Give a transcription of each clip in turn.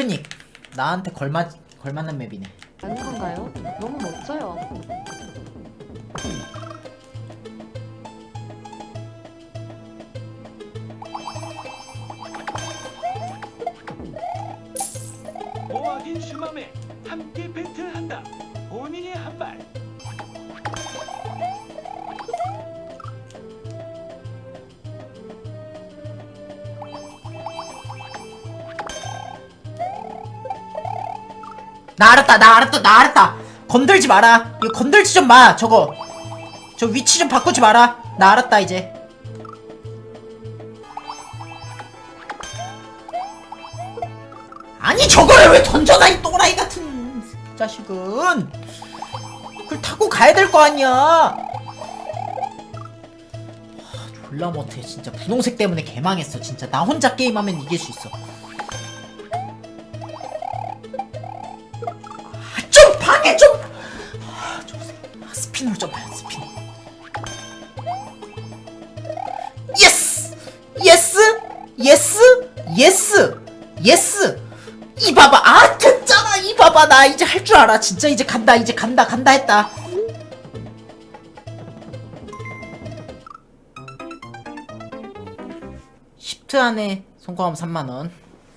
피크닉 나한테 걸맞 걸맞는 맵이네. 아는 건가요? 너무 멋져요. 모아딘 슈맘에 함께 배틀한다. 나 알았다 나 알았다 나 알았다. 건들지 마라. 이거 건들지 좀 마. 저거 저 위치 좀 바꾸지 마라. 나 알았다 이제. 아니 저거를 왜 던져놔 이 또라이 같은 자식은. 그걸 타고 가야 될 거 아니야. 하, 졸라 못해 진짜 분홍색 때문에 개망했어 진짜 나 혼자 게임하면 이길 수 있어. 좀 방해 좀. 아, 아, 스피너를 좀 봐요 스피너. 예스, 예스, 예스, 예스, 예스. 이 봐봐, 아 됐잖아 이 봐봐 나 이제 할 줄 알아 진짜 이제 간다 이제 간다 간다 했다. 십트 안에 성공하면 3만 원.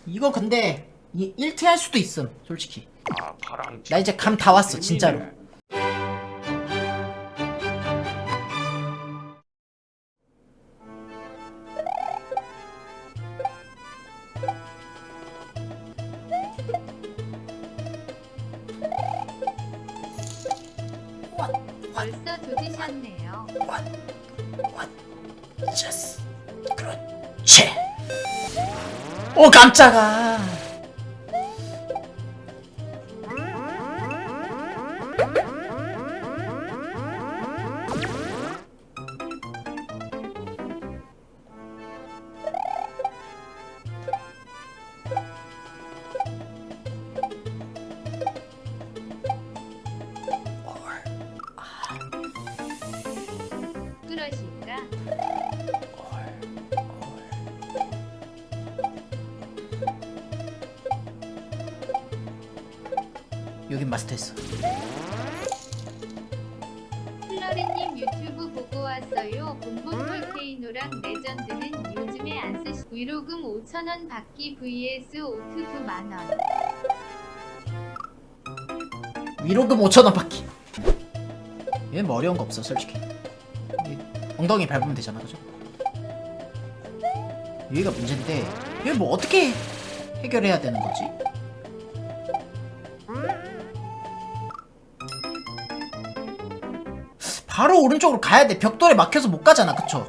이거 근데 이 1트 할 수도 있음 솔직히. 아. 나 이제 감 다 왔어 진짜로. 벌써 조지셨네요. 예스 그렇지. 오 깜짝아 여긴 마스터했어 플러리님 유튜브 보고 왔어요. 본본 볼케이노랑 레전드는 요즘에 안 쓰시. 위로금 5천원 받기 vs 오트 2만원. 위로금 5천원 받기 얘는 뭐 어려운 거 없어 솔직히 이 엉덩이 밟으면 되잖아 그죠? 여기가 문제인데 이거 뭐 어떻게 해결해야 되는 거지? 바로 오른쪽으로 가야 돼 벽돌에 막혀서 못 가잖아 그쵸?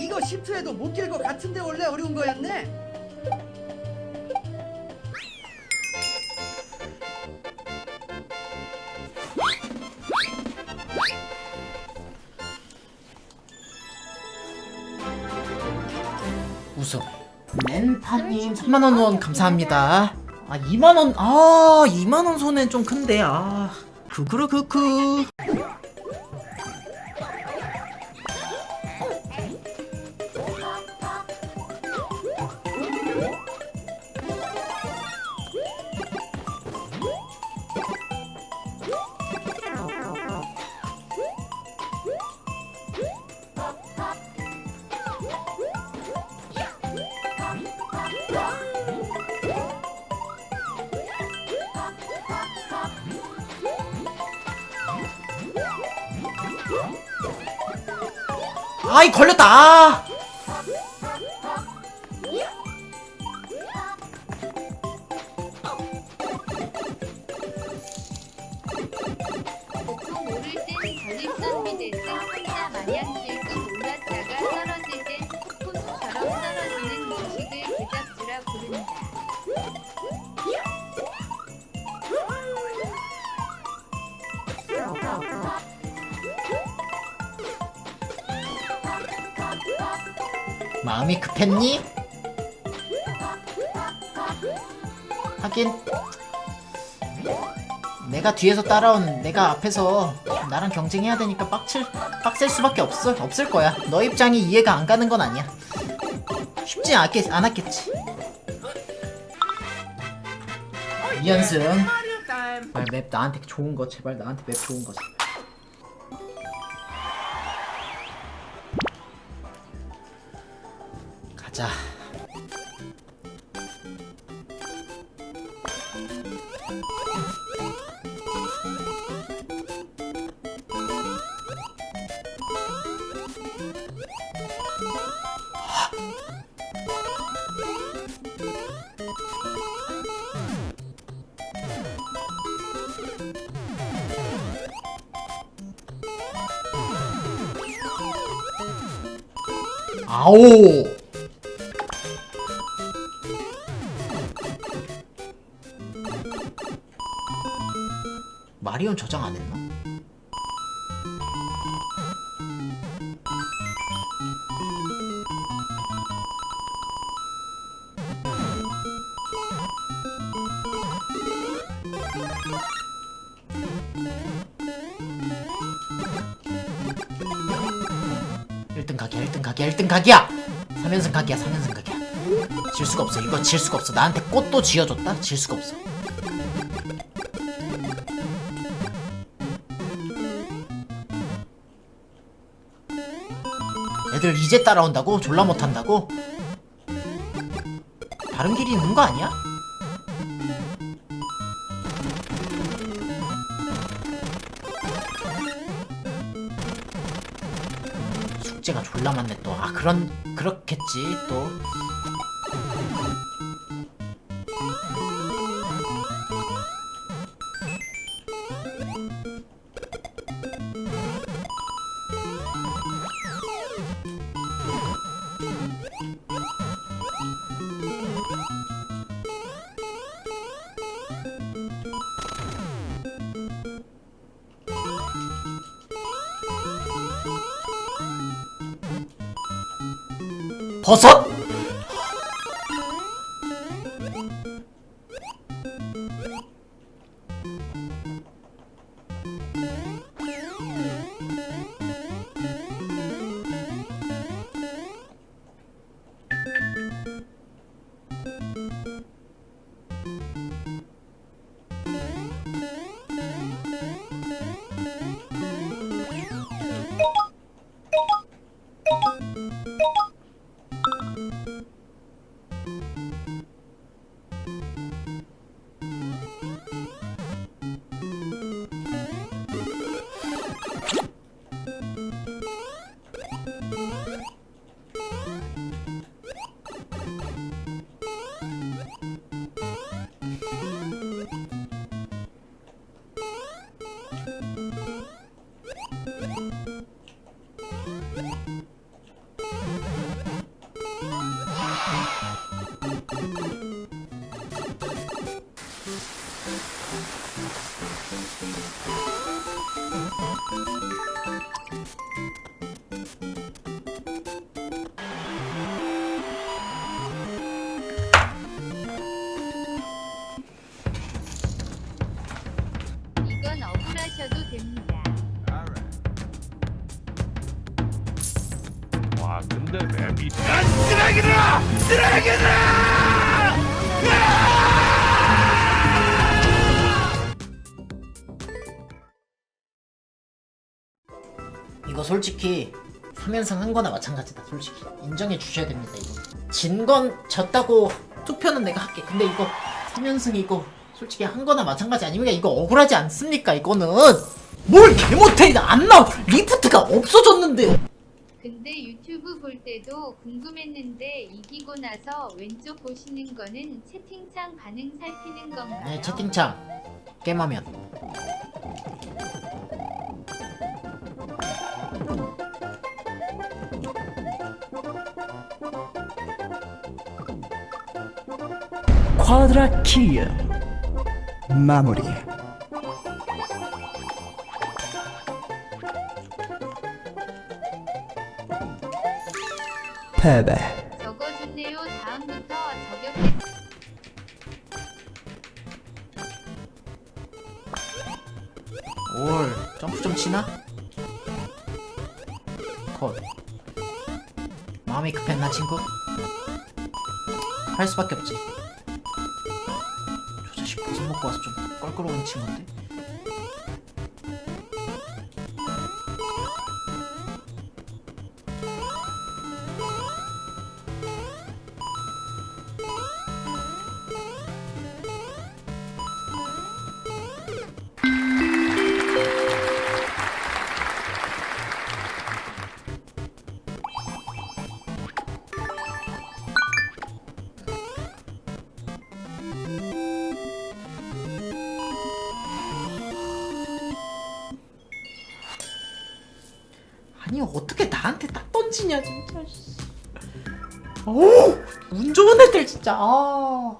이거 10초에도 못 깰 것 같은데 원래 어려운 거였네. 파님 3만원 후원 감사합니다. 아 2만원 아 2만원 손해는 좀 큰데 아. 크크르 크크 아이 걸렸다 아. 보통 오를 땐 전립선 미대증 환자 마냥 들고 마음이 급했니? 하긴 내가 뒤에서 따라온 내가 앞에서 나랑 경쟁해야 되니까 빡칠 빡셀 수밖에 없어 없을 거야. 너 입장이 이해가 안 가는 건 아니야. 쉽지 않겠 않았겠지. 이연승. 제발 맵 나한테 좋은 거 제발 나한테 맵 좋은 거. 제발. 자. 아오. 마리온 저장 안 했나? 일등 각이야 1등 각이야 1등 각이야! 3연승 각이야 3연승 각이야. 질 수가 없어 이거 질 수가 없어. 나한테 꽃도 지어줬다? 질 수가 없어 애들 이제 따라온다고? 졸라 못한다고? 다른 길이 있는 거 아니야? 숙제가 졸라 많네 또. 아 그런 그렇겠지 또. 버섯? 이건 억울하셔도 됩니다. 와 근데 맵이. 이거 솔직히 3연승 한 거나 마찬가지다 솔직히. 인정해 주셔야 됩니다 이거. 진 건 졌다고 투표는 내가 할게. 근데 이거 3연승 이거 솔직히 한 거나 마찬가지 아닙니까? 이거 억울하지 않습니까 이거는? 뭘 개못해! 안 나와! 리프트가 없어졌는데 근데 유튜브 볼 때도 궁금했는데 이기고 나서 왼쪽 보시는 거는 채팅창 반응 살피는 건가요? 네 채팅창. 게임하면. 쿼드라 킬. 마무리 패배. 적어주세요. 다음부터 저격해. 올 점프 좀 치나? 컷 마음이 급했나 친구? 할 수밖에 없지 저 자식 버섯 먹고 와서 좀 껄끄러운 친구인데 어떻게 나한테 딱 던지냐 진짜. 씨. 어우 운 좋은 애들 진짜. 아